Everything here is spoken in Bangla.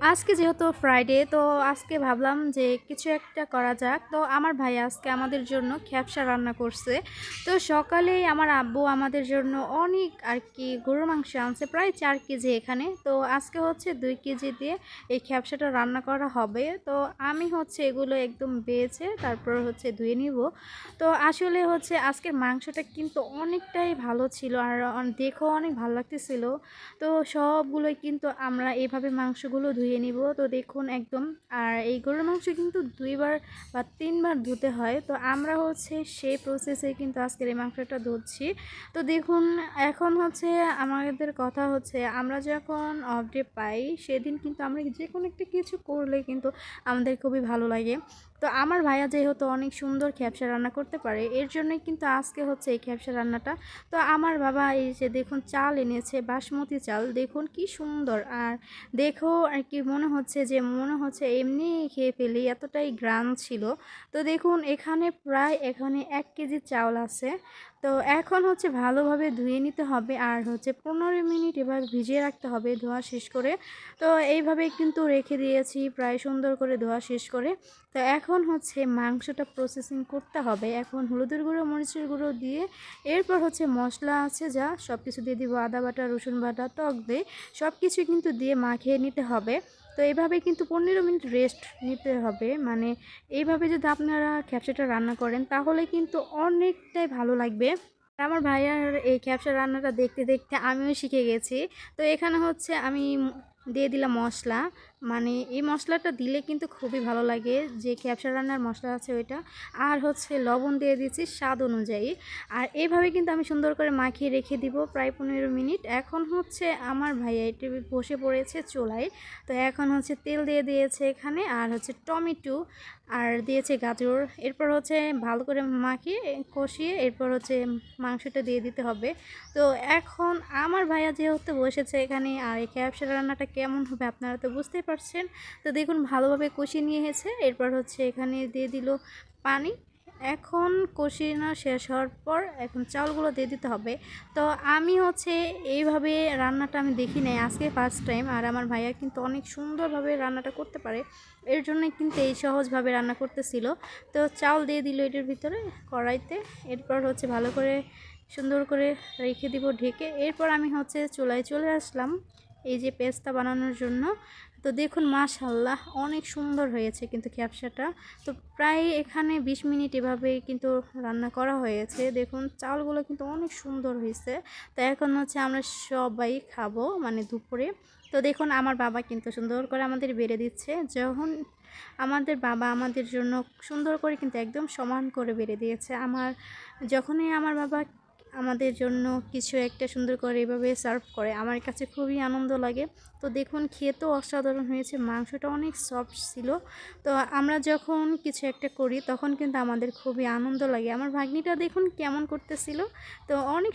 আজকে যেহেতু ফ্রাইডে তো আজকে ভাবলাম যে কিছু একটা করা যাক। তো আমার ভাই আজকে আমাদের জন্য খ্যাপসা রান্না করছে। তো সকালেই আমার আব্বু আমাদের জন্য অনেক আর কি গরুর মাংস আনছে, প্রায় চার কেজি এখানে। তো আজকে হচ্ছে দুই কেজি দিয়ে এই খ্যাপসাটা রান্না করা হবে। তো আমি হচ্ছে এগুলো একদম বেছে তারপর হচ্ছে ধুয়ে নিব। তো আসলে হচ্ছে আজকের মাংসটা কিন্তু অনেকটাই ভালো ছিল আর দেখেও অনেক ভালো লাগতেছিল। তো সবগুলোই কিন্তু আমরা এভাবে মাংসগুলো ধুয়ে নিব। তো দেখুন একদম, আর এই গরুর মাংস কিন্তু দুইবার বা তিনবার ধুতে হয়। তো আমরা হচ্ছে সেই প্রসেসে কিন্তু আজকের এই মাংসটা ধুচ্ছি তো দেখুন, এখন হচ্ছে আমাদের কথা হচ্ছে, আমরা যখন অফ ডে পাই, সেদিন কিন্তু আমরা যে কোনো একটা কিছু করলে কিন্তু আমাদের খুবই ভালো লাগে। তো আমার ভাইয়া যেহেতু অনেক সুন্দর খ্যাপসা রান্না করতে পারে, এর জন্যই কিন্তু আজকে হচ্ছে এই খ্যাপসা রান্নাটা। তো আমার বাবা এই যে দেখুন চাল এনেছে, বাসমতি চাল, দেখুন কি সুন্দর। আর দেখো আর কি মনে হচ্ছে যে মনে হচ্ছে এমনি খেয়ে ফেলি এতটাই গ্রাম ছিল। তো দেখুন এখানে প্রায় এখানে এক কেজি চাউল আছে। তো এখন হচ্ছে ভালোভাবে ধুয়ে নিতে হবে আর হচ্ছে পনেরো মিনিট এবার ভিজিয়ে রাখতে হবে ধোয়া শেষ করে। তো এইভাবে কিন্তু রেখে দিয়েছি, প্রায় সুন্দর করে ধোয়া শেষ করে। তো এখন হচ্ছে মাংসটা প্রসেসিং করতে হবে। এখন হলুদের গুঁড়ো, মরিচের গুঁড়ো দিয়ে এরপর হচ্ছে মশলা আছে যা সব কিছু দিয়ে দিব আদা বাটা, রসুন বাটা, টক দিয়ে সব কিছু কিন্তু দিয়ে মাখিয়ে নিতে হবে। তো এইভাবে কিন্তু পনেরো মিনিট রেস্ট নিতে হবে। মানে এইভাবে যদি আপনারা খ্যাপসাটা রান্না করেন, তাহলে কিন্তু অনেকটাই ভালো লাগবে। আমার ভাইয়ার এই খ্যাপসা রান্নাটা দেখতে দেখতে আমিও শিখে গেছি। তো এখানে হচ্ছে আমি দিয়ে দিলাম মশলা। মানে এই মশলাটা দিলে কিন্তু খুবই ভালো লাগে। যে ক্যাপসা রান্নার মশলা আছে ওইটা। আর হচ্ছে লবণ দিয়ে দিচ্ছি স্বাদ অনুযায়ী। আর এইভাবে কিন্তু আমি সুন্দর করে মাখিয়ে রেখে দিব প্রায় পনেরো মিনিট। এখন হচ্ছে আমার ভাইয়া এটি বসে পড়েছে চুলায়। তো এখন হচ্ছে তেল দিয়ে দিয়েছে এখানে আর হচ্ছে টমেটো আর দিয়েছে গাজর। এরপর হচ্ছে ভালো করে মাখিয়ে কষিয়ে এরপর হচ্ছে মাংসটা দিয়ে দিতে হবে। তো এখন আমার ভাইয়া যেহেতু বসেছে এখানে আর এই ক্যাপসা রান্নাটা কেমন হবে আপনারা তো বুঝতেই পারছেন। তো দেখুন, ভালোভাবে কষিয়ে নিয়েছে। এরপর হচ্ছে এখানে দিয়ে দিল পানি। এখন কষিয়ে শেষ হওয়ার পর এখন চাউলগুলো দিয়ে দিতে হবে। তো আমি হচ্ছে এইভাবে রান্নাটা আমি দেখি নাই, আজকে ফার্স্ট টাইম আর আমার ভাইয়া কিন্তু অনেক সুন্দরভাবে রান্নাটা করতে পারে। এর জন্য কিন্তু এই সহজভাবে রান্না করতেছিল। তো চাউল দিয়ে দিল এটার ভিতরে কড়াইতে। এরপর হচ্ছে ভালো করে সুন্দর করে রেখে দিব ঢেকে। এরপর আমি হচ্ছে চুলায় চলে আসলাম এই যে পেস্তা বানানোর জন্য। তো দেখুন মাশাল্লাহ অনেক সুন্দর হয়েছে কিন্তু ক্যাপসাটা তো প্রায় এখানে ২০ মিনিট এভাবে কিন্তু রান্না করা হয়েছে। দেখুন, চালগুলো কিন্তু অনেক সুন্দর হয়েছে। তো এখন হচ্ছে আমরা সবাই খাব মানে দুপুরে। তো দেখুন, আমার বাবা কিন্তু সুন্দর করে আমাদের বেড়ে দিচ্ছে। যখন আমাদের বাবা আমাদের জন্য সুন্দর করে কিন্তু একদম সমান করে বেড়ে দিয়েছে। আমার, যখনই আমার বাবা আমাদের জন্য কিছু একটা সুন্দর করে এভাবে সার্ভ করে। আমার কাছে খুবই আনন্দ লাগে। তো দেখুন, খেতেও অসাধারণ হয়েছে। মাংসটা অনেক সফট ছিল। তো আমরা যখন কিছু একটা করি, তখন কিন্তু আমাদের খুবই আনন্দ লাগে। আমার ভাগ্নিটা দেখুন কেমন করতেছিল। তো অনেক